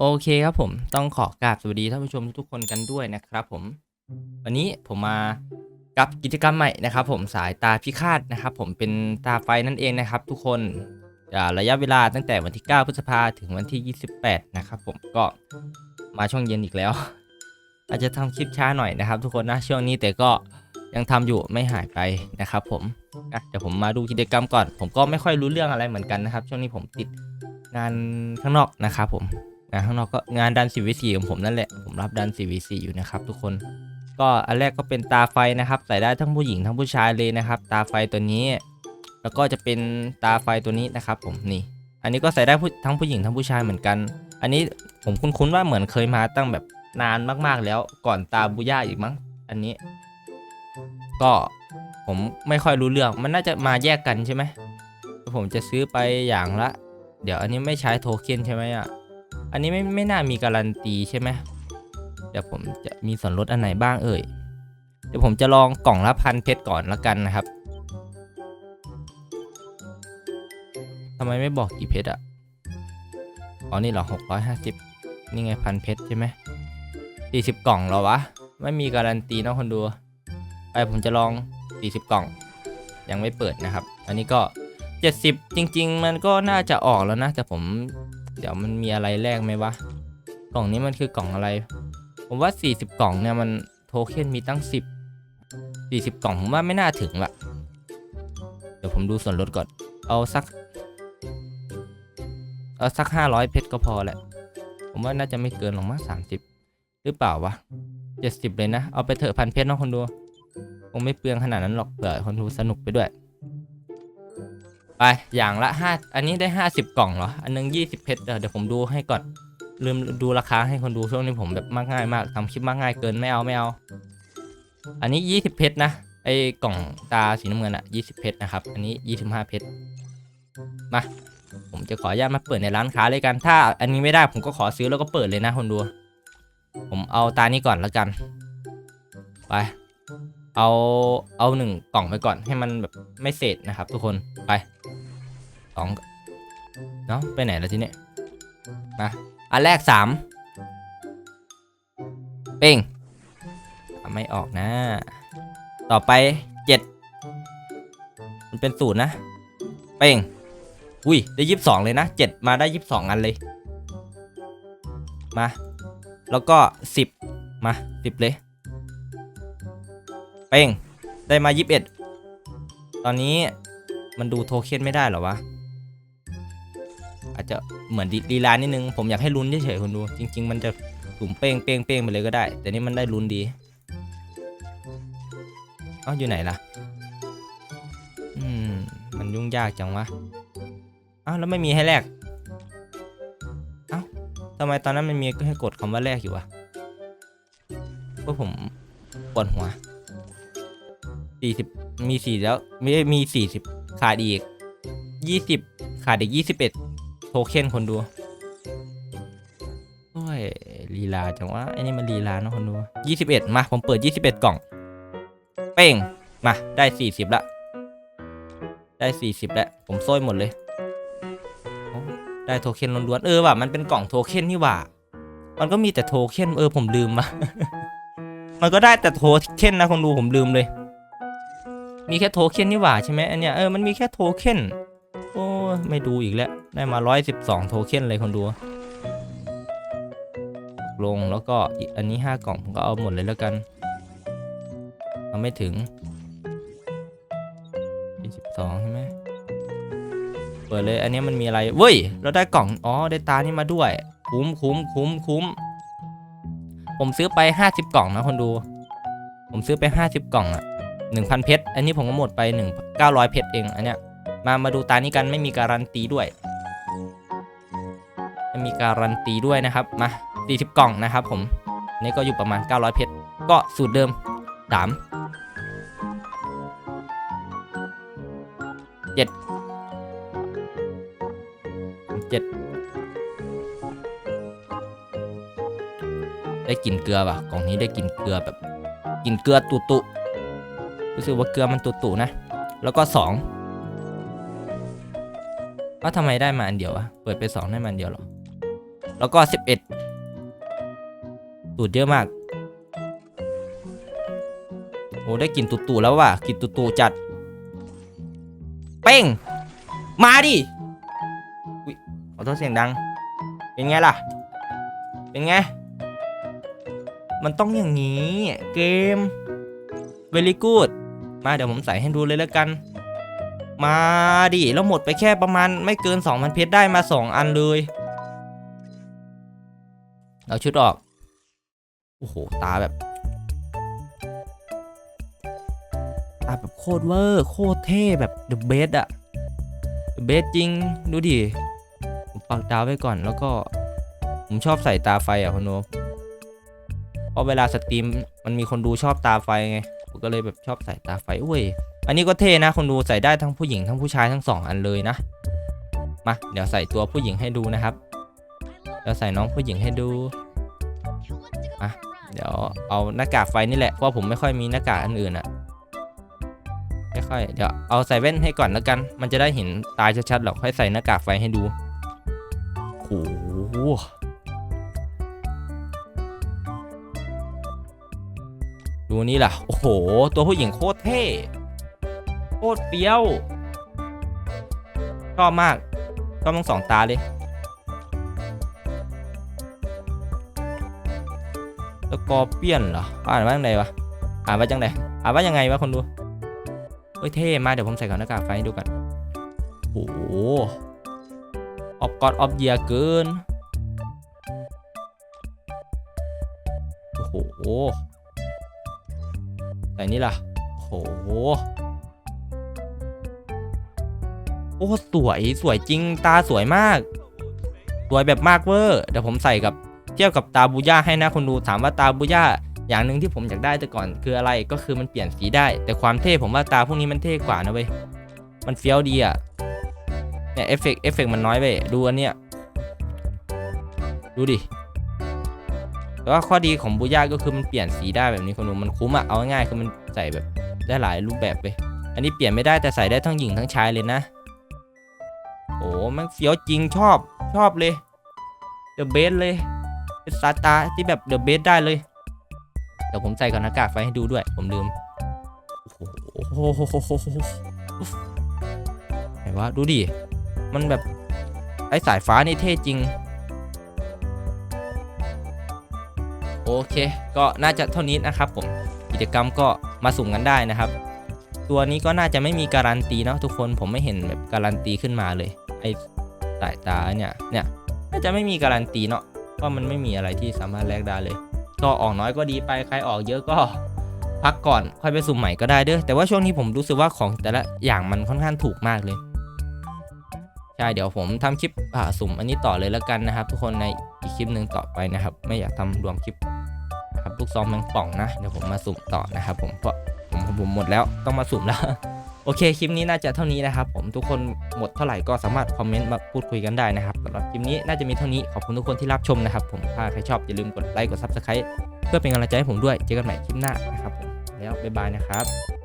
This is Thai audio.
โอเคครับผมต้องขอกราบสวัสดีท่านผู้ชมทุกคนกันด้วยนะครับผม วันนี้ผมมากับกิจกรรมใหม่นะครับ ผมสายตาพิฆาตนะครับ ผมเป็นตาไฟนั่นเองนะครับ ทุกคนระยะเวลาตั้งแต่วันที่ 9 พฤษภาถึงวันที่ 28 นะครับผมก็มาช่วงเย็นอีกแล้ว อาจจะทำคลิปช้าหน่อยนะครับ ทุกคนนะช่วงนี้แต่ก็ยังทำอยู่ไม่หายไปนะครับ ผมเดี๋ยวผมมาดูกิจกรรมก่อน ผมก็ไม่ค่อยรู้เรื่องอะไรเหมือนกันนะครับ ช่วงนี้ผมติดงานข้างนอกนะครับผม งานข้างนอกก็งานดัน 4v4 ของผมนั่นแหละผมรับดัน 4v4 อยู่นะครับทุกคนก็อันแรกก็เป็นตาไฟนะครับ ใส่ได้ทั้งผู้หญิงทั้งผู้ชายเลยนะครับ ตาไฟตัวนี้ แล้วก็จะเป็นตาไฟตัวนี้นะครับผมนี่ อันนี้ก็ใส่ได้ทั้งผู้หญิงทั้งผู้ชายเหมือนกัน อันนี้ผมคุ้นๆว่าเหมือนเคยมาตั้งแบบนานมากๆแล้วก่อนตาบูย่าอีกมั้ง อันนี้ ก็ผมไม่ค่อยรู้เรื่องมันน่าจะมาแยกกันใช่ไหมผมจะซื้อไปอย่างละ เดี๋ยวอันนี้ไม่ใช้โทเค็นใช่ไหมอะ อันนี้ไม่ไม่น่ามีการันตีใช่ไหมเดี๋ยวผมจะมีส่วนลดอันไหนบ้างเอ่ย เดี๋ยวผมจะลองกล่องละพันเพชรก่อนละกันนะครับทำไมไม่บอกกี่เพชรอะ อ๋อ นี่เหรอหกร้อยห้าสิบนี่ไงพันเพชรใช่ไหมสี่สิบกล่องเหรอวะ ไม่มีการันตีนะคนดู ไปผมจะลองสี่สิบกล่อง ยังไม่เปิดนะครับ อันนี้ก็เจ็ดสิบจริง ๆ มันก็น่าจะออกแล้วนะ แต่ผม เดี๋ยวมันมีอะไรแลกไหมวะ กล่องนี้มันคือกล่องอะไร ผมว่า 40 กล่องเนี่ยมันโทเค็นมีตั้ง 10 40 กล่องผมว่าไม่น่าถึงละเดี๋ยวผมดูส่วนลดก่อน เอาสัก เอาสัก 500 เพชรก็พอแหละ ผมว่าน่าจะไม่เกินหรอกมั้ง30 หรือเปล่าวะ 70 เลยนะ เอาไปเถอะพันเพชรเนาะคนดู คงไม่เปลืองขนาดนั้นหรอกเผื่อคนดูสนุกไปด้วย ไปอย่างละห้าอันนี้ได้ห้าสิบกล่องเหรอ อันนึงยี่สิบเพชรเดี๋ยวผมดูให้ก่อนลืมดูราคาให้คนดูช่วงนี้ผมแบบมากง่ายมากทำคลิปมากง่ายเกินไม่เอาไม่เอา อันนี้ยี่สิบเพชรนะไอ้กล่องตาสีน้ำเงินอะยี่สิบเพชรนะครับ อันนี้ยี่สิบห้าเพชรมาผมจะขออนุญาตมาเปิดในร้านค้าเลยกัน ถ้าอันนี้ไม่ได้ผมก็ขอซื้อแล้วก็เปิดเลยนะคนดู ผมเอาตานี้ก่อนแล้วกัน ไป เอาเอาหนึ่งกล่องไปก่อนให้มันแบบไม่เสร็จนะครับ ทุกคนไปสองเนาะไปไหนแล้วทีเนี้ยมาอันแรกสามเป้งไม่ออกนะ ต่อไปเจ็ดมันเป็นศูนย์นะ เป้งอุ้ยได้ยี่สิบสองเลยนะเจ็ดมาได้ยี่สิบสองอันเลย มา แล้วก็สิบมาสิบเลย เป้งได้มา 21 ตอนนี้มันดูโทเค็นไม่ได้หรอวะ อาจจะเหมือนดีลานิดนึง ผมอยากให้ลุ้นเฉยๆคนดู จริง ๆ มันจะถุ่มเป้งเป้งเป้งไปเลยก็ได้ แต่นี่มันได้ลุ้นดีเอ้าอยู่ไหนล่ะ อืม มันยุ่งยากจังวะเอ้าแล้วไม่มีให้แลกเอ้าทำไมตอนนั้นมันมีให้กดคำว่าแลกอยู่วะพวกผมปวดหัว สี่สิบมีสี่แล้วไม่มีสี่สิบขาดอีกยี่สิบขาดอีกยี่สิบเอ็ดโทเค็นคนดูโอ้ยลีลาจังวะไอ้นี่มันลีลาเนะคนดูยี่สิบเอ็ดมา ผมเปิดยี่สิบเอ็ดกล่อง เป้ง มา ได้สี่สิบละ ได้สี่สิบแล้วผมโซ้ยหมดเลยได้โทเค็นล้วนๆเออว่ะมันเป็นกล่องโทเค็นนี่หว่ามันก็มีแต่โทเค็นเออผมลืมมา มันก็ได้แต่โทเค็นนะคนดูผมลืมเลย มีแค่โทเค็นนี่หว่าใช่ไหมอันเนี้ยเออมันมีแค่โทเค็นโอ้ไม่ดูอีกแล้ว ได้มา 112 โทเค็นเลยคนดู ลงแล้วก็อันนี้ 5 กล่องผมก็เอาหมดเลยแล้วกันเอาไม่ถึง22ใช่ไหมเปิดเลยอันนี้มันมีอะไรเว้ยเราได้กล่องอ๋อได้ตานี่มาด้วย คุ้มคุ้มคุ้มคุ้มผมซื้อไป 50 กล่องนะคนดู ผมซื้อไป 50 กล่องอะ หนึ่งพันเพชร อันนี้ผมก็หมดไปหนึ่งเก้าร้อยเพชรเอง อันเนี้ย มา มาดูตานี้กัน ไม่มีการันตีด้วย ไม่มีการันตีด้วยนะครับ มาสี่สิบกล่องนะครับผมนนี้ก็อยู่ประมาณ 900 เพชร ก็สูตรเดิมสามเจ็ดจ็ดได้กลิ่นเกลือป่ะ กล่องนี้ได้กลิ่นเกลือแบบกลิ่นเกลือตุตุ รู้สึกว่าเกลือมันตุตุนะ แล้วก็สองว่าทำไมได้มาอันเดียวอะเปิดไปสองได้มาอันเดียวหรอ แล้วก็สิบเอ็ดตูดเยอะมาก โอ้ได้กลิ่นตุ่ๆแล้วว่ะกลิ่นตุ่ๆจัด เป้ง มาดิอุ๊ยขอโทษเสียงดัง เป็นไงล่ะ เป็นไง มันต้องอย่างนี้ เกม very good มาเดี๋ยวผมใส่ให้ดูเลยแล้วกัน มาดิแล้วหมดไปแค่ประมาณไม่เกิน 2,000 เพชรได้มา 2 อันเลย เอาชุดออก โอ้โห ตาแบบตาแบบโคตรเวอร์โคตรเท่แบบ the best อะ the best จริง ดูดิผมปักดาวไว้ก่อนแล้วก็ ผมชอบใส่ตาไฟอะคุณโนเพราะเวลาสตรีมมันมีคนดูชอบตาไฟไง ก็เลยแบบชอบใส่ตาไฟเว้ยอันนี้ก็เท่นะคนดูใส่ได้ทั้งผู้หญิงทั้งผู้ชายทั้งสองอันเลยนะ มาเดี๋ยวใส่ตัวผู้หญิงให้ดูนะครับเดี๋ยวใส่น้องผู้หญิงให้ดูอะเดี๋ยวเอาหน้ากากไฟนี่แหละเพราะผมไม่ค่อยมีหน้ากากอันอื่นอะไม่ค่อยเดี๋ยวเอาใส่แว่นให้ก่อนแล้วกัน มันจะได้เห็นตาชัดๆหรอกค่อยใส่หน้ากากไฟให้ดูโอ้โห ดูนี่ล่ะ โอ้โห ตัวผู้หญิงโคตรเท่ โคตรเฟี้ยว ชอบมาก ชอบทั้งสองตาเลย สกอร์เปียนเหรอ อ่านว่าจังไงวะ อ่านว่าจังไงอ่านว่ายังไงวะคนดู เฮ้ยเท่มากเดี๋ยวผมใส่ก่อนหน้ากากไฟให้ดูกันโอ้โหออฟกอดออฟเยียเกิน โอ้โห ใส่นี่ล่ะโอ้โหโอ้สวยสวยจริงตาสวยมาก สวยแบบมากเวอร์เดี๋ยวผมใส่กับเทียบกับตาบูย่าให้นะคนดูถามว่าตาบูย่าอย่างหนึ่งที่ผมอยากได้แต่ก่อนคืออะไรก็คือมันเปลี่ยนสีได้ แต่ความเท่ผมว่าตาพวกนี้มันเท่กว่านะเว้ยมันเฟี้ยวดีอะเนี่ยเอฟเฟกเอฟเฟกมันน้อยไปดูอันเนี้ยดูดิ แต่ว่าข้อดีของบูย่าก็คือมันเปลี่ยนสีได้แบบนี้คนดูมันคุ้มอะเอาง่ายคือมันใส่แบบได้หลายรูปแบบเลยอันนี้เปลี่ยนไม่ได้แต่ใส่ได้ทั้งหญิงทั้งชายเลยนะ โอ้มันเฟี้ยวจริงชอบชอบเลยเดอะเบสเลยเป็นซาตาที่แบบเดอะเบสได้เลยเดี๋ยวผมใส่ก่อนหน้ากากไฟให้ดูด้วย ผมลืมโอ้โหไหนวะดูดิ มันแบบไอสายฟ้านี่เท่จริง โอเค ก็น่าจะเท่านี้นะครับผมกิจกรรมก็มาสุ่มกันได้นะครับ ตัวนี้ก็น่าจะไม่มีการันตีเนาะทุกคนผมไม่เห็นแบบการันตีขึ้นมาเลยไอ้สายตาเนี่ยเนี่ยน่าจะไม่มีการันตีเนาะเพราะมันไม่มีอะไรที่สามารถแลกได้เลย ก็ออกน้อยก็ดีไปใครออกเยอะก็พักก่อนค่อยไปสุ่มใหม่ก็ได้เด้อแต่ว่าช่วงนี้ผมรู้สึกว่าของแต่ละอย่างมันค่อนข้างถูกมากเลยใช่เดี๋ยวผมทำคลิปอ่าสุ่มอันนี้ต่อเลยแล้วกันนะครับ ทุกคนในอีกคลิปหนึ่งต่อไปนะครับ ไม่อยากทำรวมคลิป กซองแมงป่องนะ เดี๋ยวผมมาสุ่มต่อนะครับผมเพราะผมผมหมดแล้วต้องมาสุ่มแล้ว โอเคคลิปนี้น่าจะเท่านี้นะครับผมทุกคนหมดเท่าไหร่ก็สามารถคอมเมนต์มาพูดคุยกันได้นะครับสำหรับคลิปนี้น่าจะมีเท่านี้ขอบคุณทุกคนที่รับชมนะครับผมถ้าใครชอบอย่าลืมกดไลค์กดซับสไคร b ์เพื่อเป็นกำลังใจให้ผมด้วยเจอกันใหม่คลิปหน้านะครับผมแล้วบ๊ายบายนะครับ